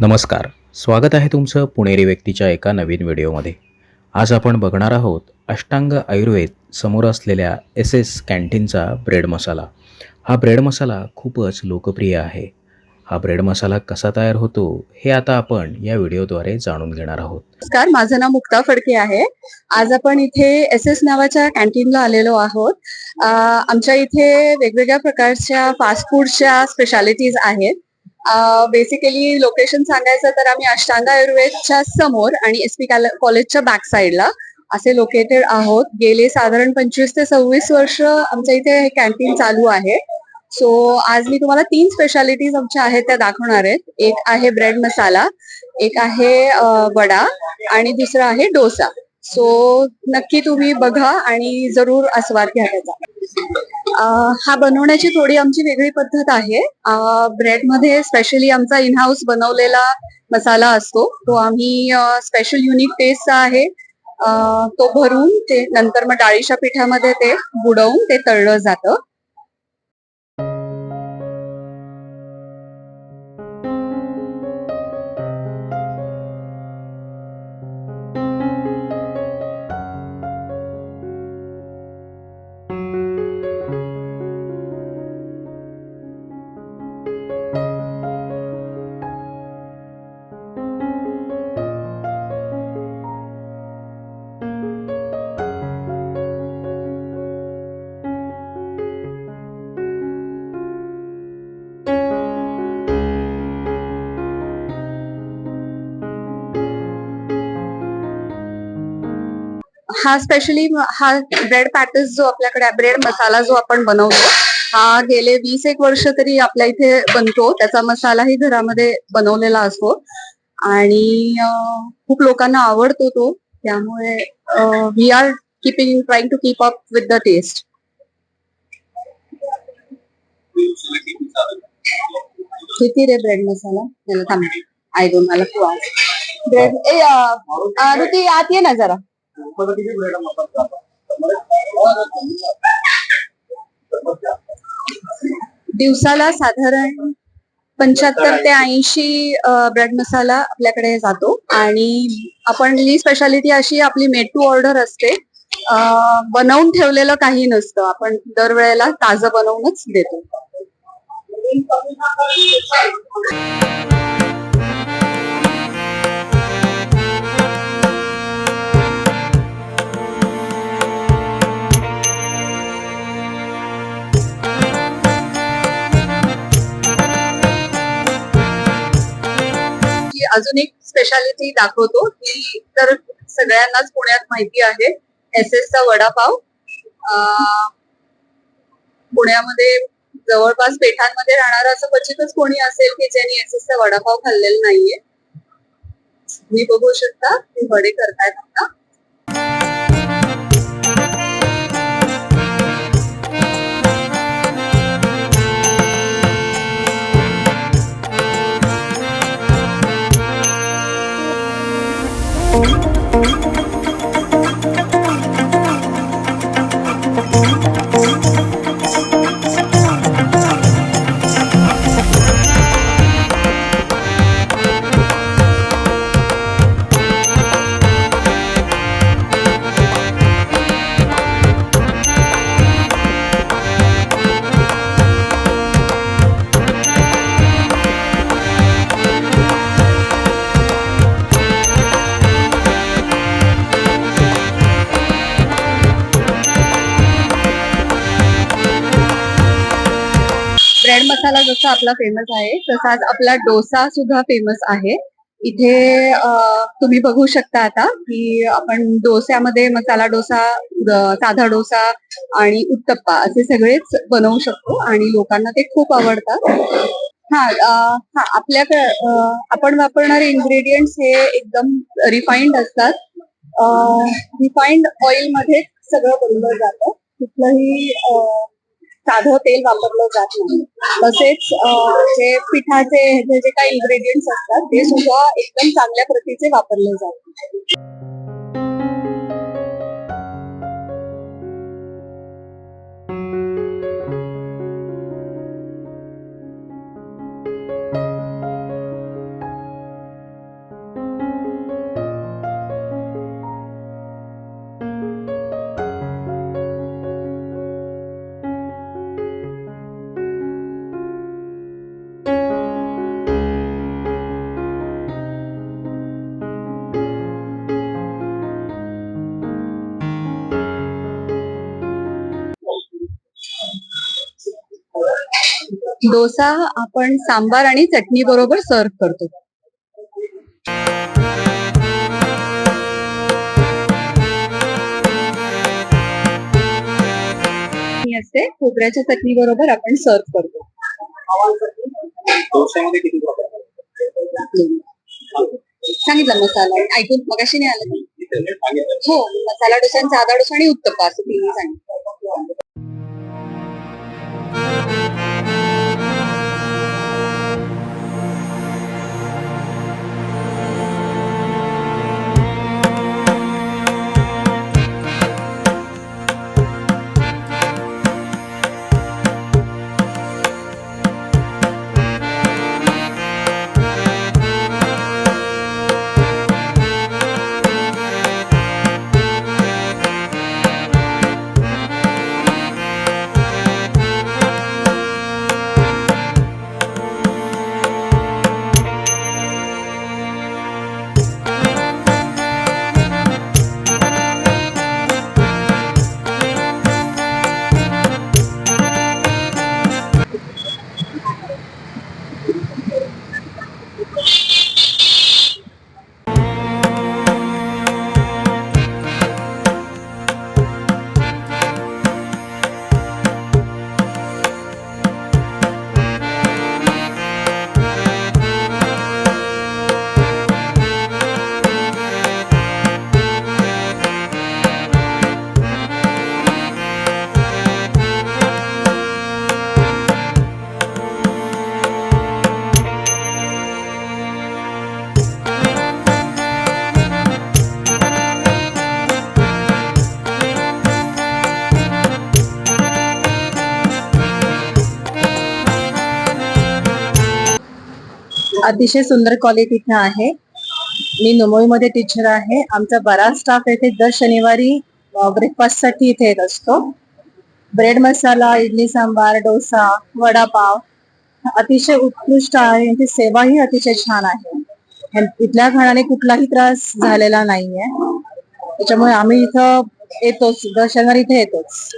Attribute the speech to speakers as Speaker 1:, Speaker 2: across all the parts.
Speaker 1: नमस्कार. स्वागत आहे तुमचं पुणेरी व्यक्तीच्या एका नवीन व्हिडिओमध्ये. आज आपण बघणार आहोत अष्टांग आयुर्वेद समोर असलेल्या एस एस कॅन्टीनचा ब्रेड मसाला. हा ब्रेड मसाला खूपच लोकप्रिय आहे. हा ब्रेड मसाला कसा तयार होतो हे आता आपण या व्हिडिओद्वारे जाणून घेणार आहोत.
Speaker 2: नमस्कार माझं नाव मुक्ता फडके आहे. आज आपण इथे एस एस नावाच्या कॅन्टीनला आलेलो आहोत. आमच्या इथे वेगवेगळ्या प्रकारच्या फास्ट फूडच्या स्पेशालिटीज आहेत. बेसिकली लोकेशन सांगायचं तर आम्ही अष्टांग आयुर्वेदच्या समोर आणि एस पी कॉलेजच्या बॅक साईडला असे लोकेटेड आहोत. गेले साधारण पंचवीस ते सव्वीस वर्ष आमच्या इथे हे कॅन्टीन चालू आहे. सो आज मी तुम्हाला तीन स्पेशालिटीज आमच्या आहेत त्या दाखवणार आहेत. एक आहे ब्रेड मसाला एक आहे वडा आणि दुसरा आहे डोसा. सो नक्की तुम्ही बघा आणि जरूर आस्वाद घ्या त्याचा. हा बनवण्याची थोडी आमची वेगळी पद्धत आहे. ब्रेडमध्ये स्पेशली आमचा इन हाऊस बनवलेला मसाला असतो. तो आम्ही स्पेशल युनिक टेस्टचा आहे. तो भरून ते नंतर मग डाळीच्या पिठामध्ये ते बुडवून ते तळलं जातं. हा स्पेशली हा ब्रेड पॅटीस जो आपल्याकडे ब्रेड मसाला जो आपण बनवतो हा गेले वीस एक वर्ष तरी आपल्या इथे बनतो. त्याचा मसालाही घरामध्ये बनवलेला असतो. आणि खूप लोकांना आवडतो तो. त्यामुळे we are keeping trying to keep up with the taste किती रे ब्रेड मसाला त्याला थांब. आय डोंट मला तू ब्रेड ए ऋती आत ये ना जरा. दिवसाला साधारण पंच्याहत्तर ते ऐंशी ब्रेड मसाला आपल्याकडे जातो. आणि आपण ही स्पेशालिटी अशी आपली मेड टू ऑर्डर असते बनवून ठेवलेलं काही नसतं. आपण दरवेळेला ताजं बनवूनच देतो. अजून एक स्पेशालिटी दाखवतो ती तर सगळ्यांनाच पुण्यात माहिती आहे एस एस चा वडापाव. पुण्यामध्ये जवळपास पेठांमध्ये राहणार असं क्वचितच कोणी असेल की ज्यांनी एस एस चा वडापाव खाल्लेला नाहीये. तुम्ही बघू शकता ते वडे करतायत आता. मसाला जसा आपला फेमस आहे तसाच आपला डोसा सुद्धा फेमस आहे. इथे तुम्ही बघू शकता आता की आपण डोस्यामध्ये मसाला डोसा साधा डोसा आणि उत्तप्पा असे सगळेच बनवू शकतो आणि लोकांना ते खूप आवडतात. हा हा आपल्याकडे आपण वापरणारे इन्ग्रेडियंट्स हे एकदम रिफाईंड असतात. रिफाईंड ऑइलमध्ये सगळं बनवलं जातं. कुठलंही साधं तेल वापरलं जात नाही. तसेच जे पिठाचे जे काही इन्ग्रेडियंट्स असतात ते सुद्धा एकदम चांगल्या प्रतीचे वापरले जातात. डोसा आपण सांबार आणि चटणी बरोबर सर्व करतो. ही असते खोबऱ्याच्या चटणी बरोबर आपण सर्व करतो? सांगितलं मसाला. ऐकून मगाशी नाही आलं. हो मसाला डोसा आणि साधा डोसा आणि उत्तप्पा असं तिन्ही सांगितलं. अतिशय सुंदर क्वालिटी इथे आहे. मी मध्ये टीचर आहे. आमचा बराच स्टाफ येथे दर शनिवारी ब्रेकफास्टसाठी इथे येत असतो. ब्रेड मसाला इडली सांबार डोसा वडापाव अतिशय उत्कृष्ट आहे. यांची सेवाही अतिशय छान आहे. इथल्या खाण्याने कुठलाही त्रास झालेला नाहीये. त्याच्यामुळे आम्ही इथं येतोच. दर शनिवारी इथे येतोच.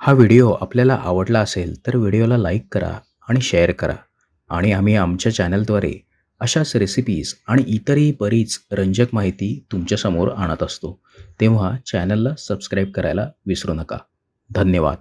Speaker 1: हा व्हिडिओ आपल्याला आवडला असेल तर व्हिडिओला लाईक करा आणि शेअर करा. आणि आम्ही आमच्या चॅनलद्वारे अशाच रेसिपीज आणि इतरही बरीच रंजक माहिती तुमच्यासमोर आणत असतो. तेव्हा चॅनलला सबस्क्राईब करायला विसरू नका. धन्यवाद.